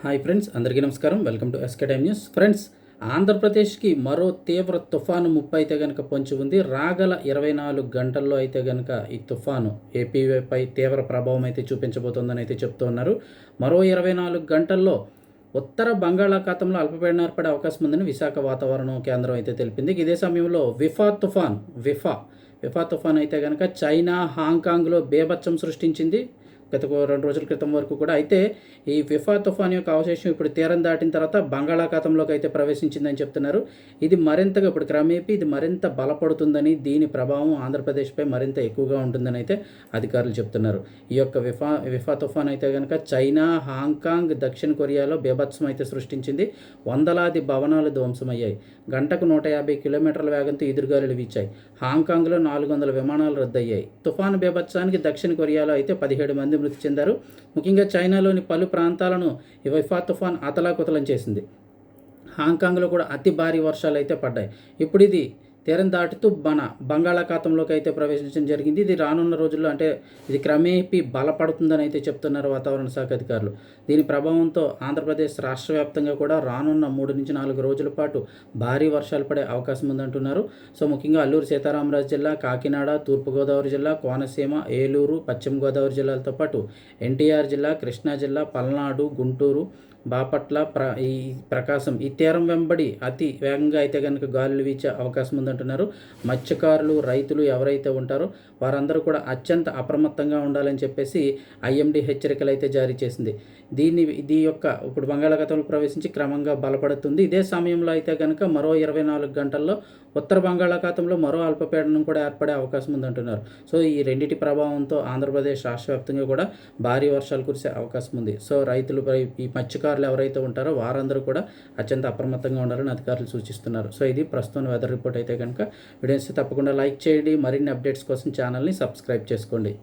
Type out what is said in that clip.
Hi friends అందరికీ నమస్కారం. Welcome to SK time news friends ఆంధ్రప్రదేశ్కి మరో తీవ్ర తుఫాను ముప్పు అయితే కనుక పొంచి ఉంది. రాగల ఇరవై నాలుగు గంటల్లో అయితే కనుక ఈ తుఫాను ఏపీపై తీవ్ర ప్రభావం అయితే చూపించబోతోందని అయితే చెప్తూ ఉన్నారు. మరో ఇరవై నాలుగు గంటల్లో ఉత్తర బంగాళాఖాతంలో అల్పపీడనం ఏర్పడే అవకాశం ఉందని విశాఖ వాతావరణ కేంద్రం అయితే తెలిపింది. ఇదే సమయంలో విఫా తుఫాన్ విఫా విఫా తుఫాన్ అయితే కనుక చైనా హాంకాంగ్లో బేభత్సం సృష్టించింది. గత రెండు రోజుల క్రితం వరకు కూడా. అయితే ఈ విఫా తుఫాన్ యొక్క అవశేషం ఇప్పుడు తీరం దాటిన తర్వాత బంగాళాఖాతంలోకి అయితే ప్రవేశించిందని చెప్తున్నారు. ఇది మరింతగా ఇప్పుడు క్రమేపీ ఇది మరింత బలపడుతుందని దీని ప్రభావం ఆంధ్రప్రదేశ్పై మరింత ఎక్కువగా ఉంటుందని అయితే అధికారులు చెప్తున్నారు. ఈ యొక్క విఫా విఫా తుఫాన్ అయితే కనుక చైనా హాంకాంగ్ దక్షిణ కొరియాలో బీభత్సం అయితే సృష్టించింది. వందలాది భవనాలు ధ్వంసమయ్యాయి. గంటకు నూట యాభై కిలోమీటర్ల వేగంతో ఎదురుగాలులు వీచాయి. హాంకాంగ్లో నాలుగు వందల విమానాలు రద్దయ్యాయి. తుఫాను బీభత్సానికి దక్షిణ కొరియాలో అయితే పదిహేడు మంది మృతి చెందారు. ముఖ్యంగా చైనాలోని పలు ప్రాంతాలను ఈ వైఫా తుఫాన్ అతలాకుతలం చేసింది. హాంకాంగ్లో కూడా అతి భారీ వర్షాలు అయితే పడ్డాయి. ఇప్పుడు ఇది తీరం దాటుతూ మన బంగాళాఖాతంలోకి అయితే ప్రవేశించడం జరిగింది. ఇది రానున్న రోజుల్లో అంటే ఇది క్రమేపీ బలపడుతుందని అయితే చెప్తున్నారు వాతావరణ శాఖ అధికారులు. దీని ప్రభావంతో ఆంధ్రప్రదేశ్ రాష్ట్ర వ్యాప్తంగా కూడా రానున్న మూడు నుంచి నాలుగు రోజుల పాటు భారీ వర్షాలు పడే అవకాశం ఉందంటున్నారు. సో ముఖ్యంగా అల్లూరు సీతారామరాజు జిల్లా కాకినాడ తూర్పుగోదావరి జిల్లా కోనసీమ ఏలూరు పశ్చిమ గోదావరి జిల్లాలతో పాటు ఎన్టీఆర్ జిల్లా కృష్ణా జిల్లా పల్నాడు గుంటూరు బాపట్ల ప్ర ఈ ప్రకాశం ఈ తీరం వెంబడి అతి వేగంగా అయితే కనుక గాలులు వీచే అవకాశం ఉందంటున్నారు. అంటున్నారు. మత్స్యకారులు రైతులు ఎవరైతే ఉంటారో వారందరూ కూడా అత్యంత అప్రమత్తంగా ఉండాలని చెప్పేసి ఐఎండి హెచ్చరికలు అయితే జారీ చేసింది. దీన్ని ఇది యొక్క ఇప్పుడు బంగాళాఖాతంలో ప్రవేశించి క్రమంగా బలపడుతుంది. ఇదే సమయంలో అయితే కనుక మరో ఇరవై నాలుగు గంటల్లో ఉత్తర బంగాళాఖాతంలో మరో అల్పపీడనం కూడా ఏర్పడే అవకాశం ఉందంటున్నారు. సో ఈ రెండింటి ప్రభావంతో ఆంధ్రప్రదేశ్ రాష్ట్ర వ్యాప్తంగా కూడా భారీ వర్షాలు కురిసే అవకాశం ఉంది. సో రైతులు ఈ మత్స్యకారులు ఎవరైతే ఉంటారో వారందరూ కూడా అత్యంత అప్రమత్తంగా ఉండాలని అధికారులు సూచిస్తున్నారు. సో ఇది ప్రస్తుతం వెదర్ రిపోర్ట్ అయితే కనుక వీడియోస్ తప్పకుండా లైక్ చేయండి. మరిన్ని అప్డేట్స్ కోసం ఛానల్ని సబ్స్క్రైబ్ చేసుకోండి.